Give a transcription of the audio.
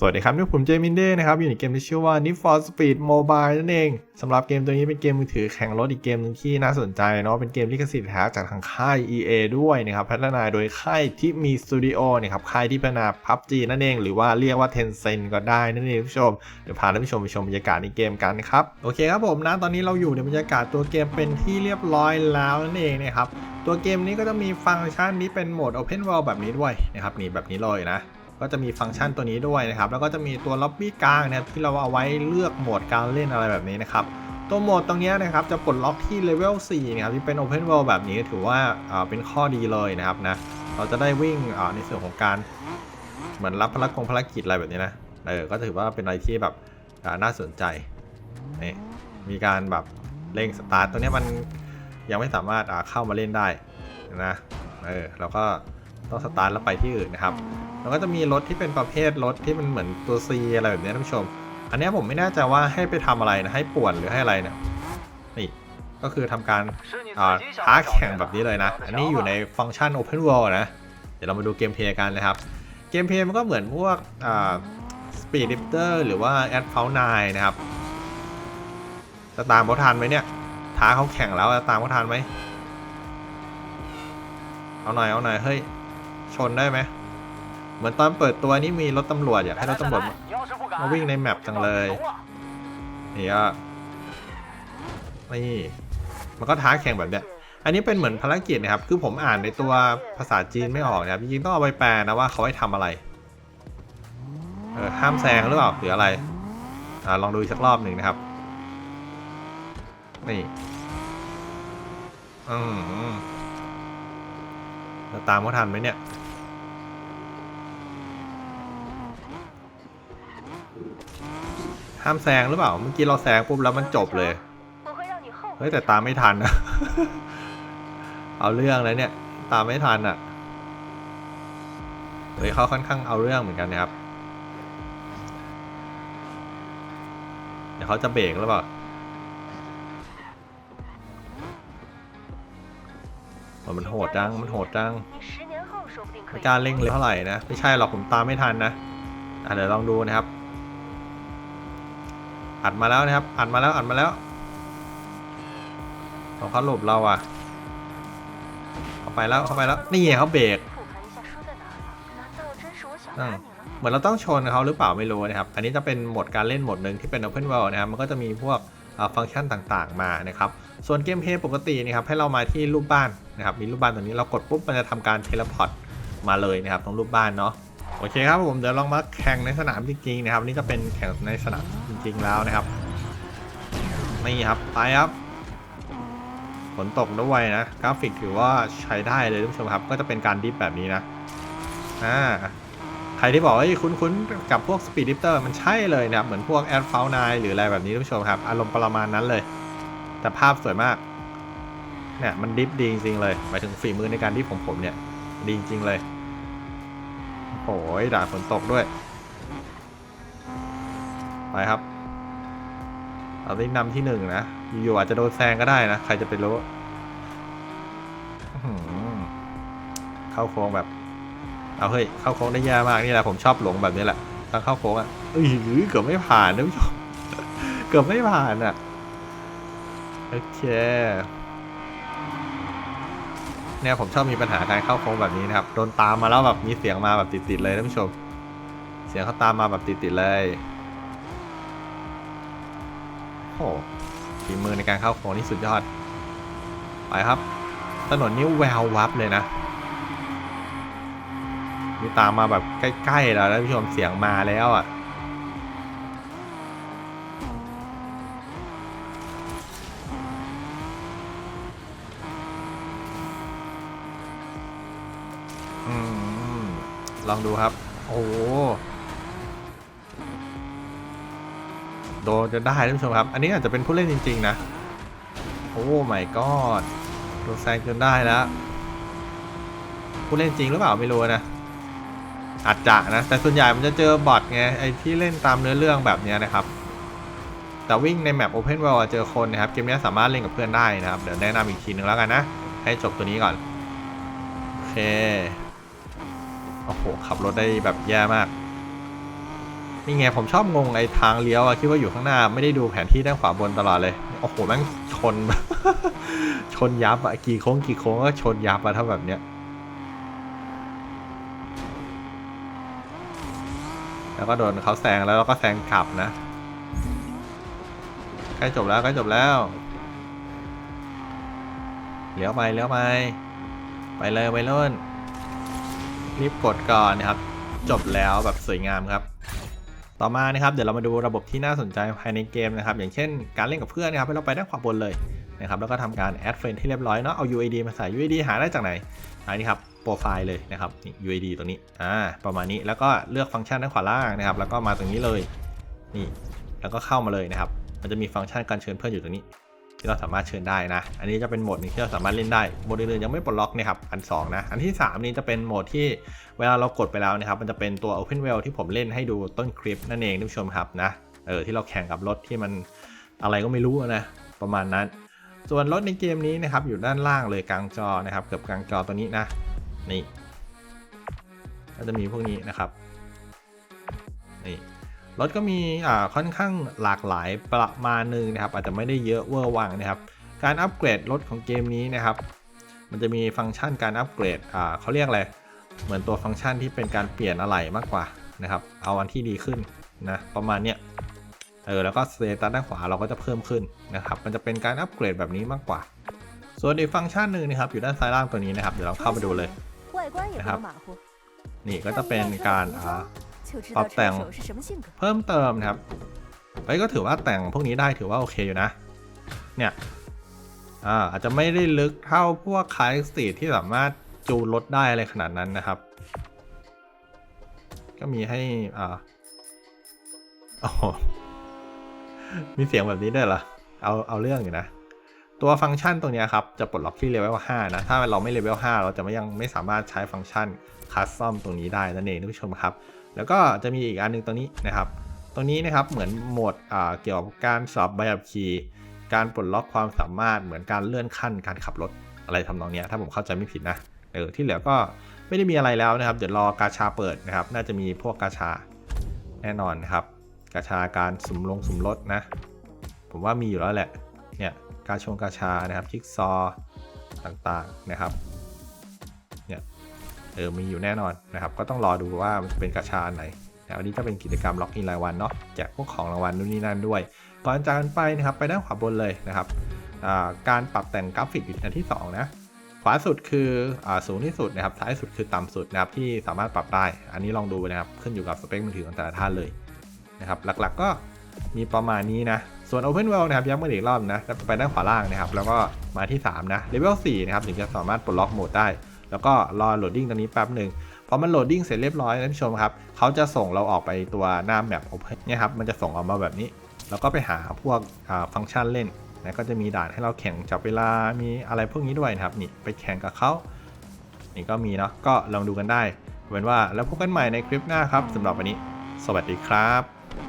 สวัสดีครับนี่ผมเจมินเด้นะครับ อยู่ในเกมที่ชื่อว่า Need for Speed Mobile นั่นเองสำหรับเกมตัวนี้เป็นเกมมือถือแข่งรถอีกเกมหนึงที่น่าสนใจเนาะเป็นเกมลิขสิทธิ์แท้จากทางค่าย EA ด้วยนะครับ พัฒนาโดยค่ายที่มีสตูดิโอนะครับค่ายที่พัฒนา PUBG นั่นเอง หรือว่าเรียกว่า Tencent ก็ได้นั่นเองผู้ชมเดี๋ยวพาท่านผู้ชมไปชมบรรยากาศในเกมกันครับโอเคครับผมนะตอนนี้เราอยู่ในบรรยากาศตัวเกมเป็นที่เรียบร้อยแล้วนั่นเองนะครับตัวเกมนี้ก็จะมีฟังก์ชันนี้เป็นโหมด Open World แบบนี้ด้วยนะครับนี่แบบนี้เลยนะ ก็จะมีฟังก์ชันตัวนี้ด้วยนะครับ แล้วก็จะมีตัวล็อบบี้กลางนะครับที่เราเอาไว้เลือกโหมดการเล่นอะไรแบบนี้นะครับ ตัวโหมดตรงนี้นะครับจะปลดล็อกที่เลเวล4นะครับที่เป็น Open World แบบนี้ถือว่าเป็นข้อดีเลยนะครับนะ เราจะได้วิ่งในส่วนของการเหมือนรับภารกงภารกิจอะไรแบบนี้นะ เออ ก็ถือว่าเป็นอะไรที่แบบน่าสนใจ นี่ มีการแบบเร่งสตาร์ทตัวนี้มันยังไม่สามารถเข้ามาเล่นได้นะ เออ เราก็ต้องสตาร์ทแล้วไปที่อื่นนะครับ แล้วก็จะมีรถที่เป็นประเภทรถที่มันเหมือนตัว C อะไรแบบนี้ท่านผู้ชม อันนี้ผมไม่แน่ใจว่าให้ไปทำอะไรนะให้ป่วนหรือให้อะไรเนี่ยนี่ก็คือทำการท้าแข่งแบบนี้เลยนะ อันนี้อยู่ในฟังก์ชัน Open World นะ เดี๋ยวเรามาดูเกมเพลย์กันนะครับ เกมเพลย์มันก็เหมือนพวกอ่า Speed Lifter หรือว่า a d f a l 9นะครับ จะตามเขาทันไหมเนี่ย ท้าเขาแข่งแล้วจะตามเขาทันไหม เอาหน่อยเอาหน่อยเฮ้ย ชนได้ไหม เหมือนตอนเปิดตัวนี่มีรถตำรวจอยากให้รถตำรวจมาวิ่งในแมปจังเลยนี่ก็นี่มันก็ท้าแข่งแบบเนี้ยอันนี้เป็นเหมือนภารกิจนะครับ คือผมอ่านในตัวภาษาจีนไม่ออกนะครับจริงๆต้องเอาไปแปลนะว่าเขาให้ทำอะไรเออห้ามแซงหรือเปล่าหรืออะไรอ่าลองดูสักรอบหนึ่งนะครับนี่อืมตามเขาทันไหมเนี่ย ห้ามแซงหรือเปล่า เมื่อกี้เราแซงปุ๊บแล้วมันจบเลย เฮ้ยแต่ตามไม่ทันนะเอาเรื่องแล้วเนี่ย ตามไม่ทันอะ เฮ้ยเขาค่อนข้างเอาเรื่องเหมือนกันนะครับ เดี๋ยวเขาจะเบรกหรือเปล่ามันโหดจัง มันโหดจังไม่กล้าเร่งเลยเท่าไหร่นะ ไม่ใช่หรอกผมตามไม่ทันนะะเดี๋ยวลองดูนะครับ อัดมาแล้วนะครับ อัดมาแล้ว อัดมาแล้วเขาหลบเราอะ เข้าไปแล้ว เข้าไปแล้ว นี่เขาเบรกเหมือนเราต้องชนเขาหรือเปล่าไม่รู้นะครับ อันนี้จะเป็นโหมดการเล่นโหมดหนึ่งที่เป็น Open World นะครับ มันก็จะมีพวกฟังก์ชันต่างๆ มานะครับ ส่วนเกมเพย์ปกตินะครับ ให้เรามาที่รูปบ้านนะครับ มีรูปบ้านตัวนี้เรากดปุ๊บมันจะทำการเทเลพอร์ตมาเลยนะครับตรงรูปบ้านเนาะ โอเคครับผมเดี๋ยวลองมาแข่งในสนามจริงๆนะครับนี่ก็เป็นแข่งในสนามจริง ๆ แล้วนะครับนี่ครับไปครับฝนตกด้วยนะกราฟิกถือว่าใช้ได้เลยท่านผู้ชมครับ ก็จะเป็นการดิฟแบบนี้นะอ่าใครที่บอกว่าคุ้นๆกับพวก Speed Lifter มันใช่เลยนะครับ เหมือนพวก a d f a l 9หรืออะไรแบบนี้ท่านผู้ชมครับ อารมณ์ประมาณนั้นเลย แต่ภาพสวยมากเนี่ยมันดิฟดีจริงๆเลยหมายถึงฝีมือในการดิฟของผมเนี่ยดีจริงๆเลย โอ้ยด่าฝนตกด้วย ไปครับเราได้นำที่หนึ่งนะ อยู่ๆอาจจะโดนแซงก็ได้นะ ใครจะไปรู้อื้อเข้าโค้งแบบ เอาเฮ้ย เข้าโค้งได้ยากมากนี่แหละผมชอบหลงแบบนี้แหละตั้งเข้าโค้งอะเอ้ยเกือบไม่ผ่านนะผู้ชมเกือบไม่ผ่านอะ โอเค เนี่ยผมชอบมีปัญหาการเข้าโค้งแบบนี้นะครับ โดนตามมาแล้วแบบมีเสียงมาแบบติดๆเลยท่านผู้ชม เสียงเขาตามมาแบบติดๆเลย โอ้โหฝีมือในการเข้าโค้งนี่สุดยอด ไปครับ ถนนนี้แวววับเลยนะ มีตามมาแบบใกล้ๆแล้วท่านผู้ชมเสียงมาแล้วอะ ลองดูครับ โอ้โหโดนจะได้ท่านผู้ชมครับ อันนี้อาจจะเป็นผู้เล่นจริง ๆ นะ โอ้ไม่กอดโดนแซงจนได้แล้ว ผู้เล่นจริงหรือเปล่าไม่รู้นะอาจจะนะ แต่ส่วนใหญ่มันจะเจอบอทไงไอที่เล่นตามเนื้อเรื่องแบบนี้นะครับ แต่วิ่งในแมป Open World เจอคนนะครับ เกมนี้สามารถเล่นกับเพื่อนได้นะครับ เดี๋ยวแนะนำอีกทีนึงแล้วกันนะ ให้จบตัวนี้ก่อน โอเค โอ้โห ขับรถได้แบบแย่มาก นี่ไงผมชอบงงไอ้ทางเลี้ยวอะคิดว่าอยู่ข้างหน้าไม่ได้ดูแผนที่ด้านขวาบนตลอดเลย โอ้โหแม่งชน ชนยับอะกี่โค้งกี่โค้งก็ชนยับอะถ้าแบบเนี้ยแล้วก็โดนเขาแซงแล้วเราก็แซงกลับนะใกล้จบแล้วใกล้จบแล้วเลี้ยวไปเลี้ยวไป ไปเลยไปรุ่น รีบกดก่อนนะครับ จบแล้วแบบสวยงามครับ ต่อมานะครับเดี๋ยวเรามาดูระบบที่น่าสนใจภายในเกมนะครับ อย่างเช่นการเล่นกับเพื่อนนะครับให้เราไปด้านขวาบนเลยนะครับแล้วก็ทำการแอดเฟรนที่เรียบร้อยเนาะเอา UID มาใส่ UID หาได้จากไหนอันนี้ครับโปรไฟล์เลยนะครับนี่ UID ตรงนี้อ่าประมาณนี้แล้วก็เลือกฟังก์ชันด้านขวาล่างนะครับ แล้วก็มาตรงนี้เลยนี่แล้วก็เข้ามาเลยนะครับ มันจะมีฟังก์ชันการเชิญเพื่อนอยู่ตรงนี้ ที่เราสามารถเชิญได้นะ อันนี้จะเป็นโหมดนึงที่เราสามารถเล่นได้โหมดอื่นๆยังไม่ปลดล็อกนะครับอันสองนะอันที่สามนี้จะเป็นโหมดที่เวลาเรากดไปแล้วนะครับ มันจะเป็นตัว Open Well ที่ผมเล่นให้ดูต้นคลิปนั่นเองท่านผู้ชมครับนะเออที่เราแข่งกับรถที่มันอะไรก็ไม่รู้นะประมาณนั้น ส่วนรถในเกมนี้นะครับอยู่ด้านล่างเลยกลางจอนะครับเกือบกลางจอตัวนี้นะนี่ก็จะมีพวกนี้นะครับนี่ รถก็มีอ่าค่อนข้างหลากหลายประมาณนึงนะครับ อาจจะไม่ได้เยอะเวอร์วังนะครับ การอัปเกรดรถของเกมนี้นะครับ มันจะมีฟังก์ชันการอัปเกรดอ่าเขาเรียกอะไรเหมือนตัวฟังก์ชันที่เป็นการเปลี่ยนอะไหล่มากกว่านะครับ เอาอันที่ดีขึ้นนะประมาณเนี้ยเออแล้วก็สเตตัสด้านขวาเราก็จะเพิ่มขึ้นนะครับ มันจะเป็นการอัปเกรดแบบนี้มากกว่า ส่วนอีกฟังก์ชันหนึ่งนะครับอยู่ด้านซ้ายล่างตัวนี้นะครับเดี๋ยวเราเข้าไปดูเลยนะครับนี่ก็จะเป็นการอ่า ปรับแต่งเพิ่มเติมครับไปก็ถือว่าแต่งพวกนี้ได้ถือว่าโอเคอยู่นะ เนี่ยอ่าอาจจะไม่ได้ลึกเท่าพวกคลายสตีที่สามารถจูนลดได้อะไรขนาดนั้นนะครับ ก็มีให้อ่าโอมีเสียงแบบนี้ด้วยเหรอ เอาเอาเรื่องอยู่นะ ตัวฟังก์ชันตรงนี้ครับ จะปลดล็อกที่เลเวล5นะ ถ้าเราไม่เลเวล5เราจะไม่ยังไม่สามารถใช้ฟังก์ชันคัสซอมตรงนี้ได้นั่นเองทุกผู้ชมครับ แล้วก็จะมีอีกอันหนึงตรงนี้นะครับ ตรงนี้นะครับเหมือนโหมดเกี่ยวกับการสอบใบขับขี่การปลดล็อกความสามารถเหมือนการเลื่อนขั้นการขับรถอะไรทำนองนี้ถ้าผมเข้าใจไม่ผิดนะเออที่เหลือก็ไม่ได้มีอะไรแล้วนะครับ เดี๋ยวรอกาชาเปิดนะครับ น่าจะมีพวกกาชาแน่นอนนะครับ กาชาการสุ่มลงสุ่มรถนะ ผมว่ามีอยู่แล้วแหละเนี่ยกาชงกาชานะครับจิ๊กซอว์ต่างๆนะครับ ออมีอยู่แน่นอนนะครับ ก็ต้องรอดูว่ามันจะเป็นกาชาอันไหนนะวันนี้จะเป็นกิจกรรมล็อกอินรายวันเนาะแจกพวกของรางวัลนู่นนี่นั่นด้วยก่อนจากกันไปนะครับไปด้านขวาบนเลยนะครับการปรับแต่งกราฟิกอยู่อันที่สองนะขวาสุดคืออสูงที่สุดนะครับซ้ายสุดคือต่ำสุดนะครับที่สามารถปรับได้ อันนี้ลองดูนะครับขึ้นอยู่กับสเปคมือถือของแต่ละท่านเลยนะครับหลักๆก็มีประมาณนี้นะ ส่วน Open World นะครับย้ำกันอีกรอบนะไปด้านขวาล่างนะครับ แล้วก็มาที่ 3 นะ Level 4นะครับถึงจะสามารถปลดล็อกโหมดได้ แล้วก็รอโหลดดิ้งตรงนี้แป๊บหนึ่งพอมันโหลดดิ้งเสร็จเรียบร้อยนะท่านผู้ชมครับเขาจะส่งเราออกไปตัวหน้าแมปเนี่ยครับมันจะส่งออกมาแบบนี้ แล้วก็ไปหาพวกฟังก์ชันเล่นนะก็จะมีด่านให้เราแข่งจับเวลามีอะไรพวกนี้ด้วยนะครับนี่ไปแข่งกับเขานี่ก็มีเนาะก็ลองดูกันได้เอาเป็นว่าแล้วพบกันใหม่ในคลิปหน้าครับสำหรับวันนี้ สวัสดีครับ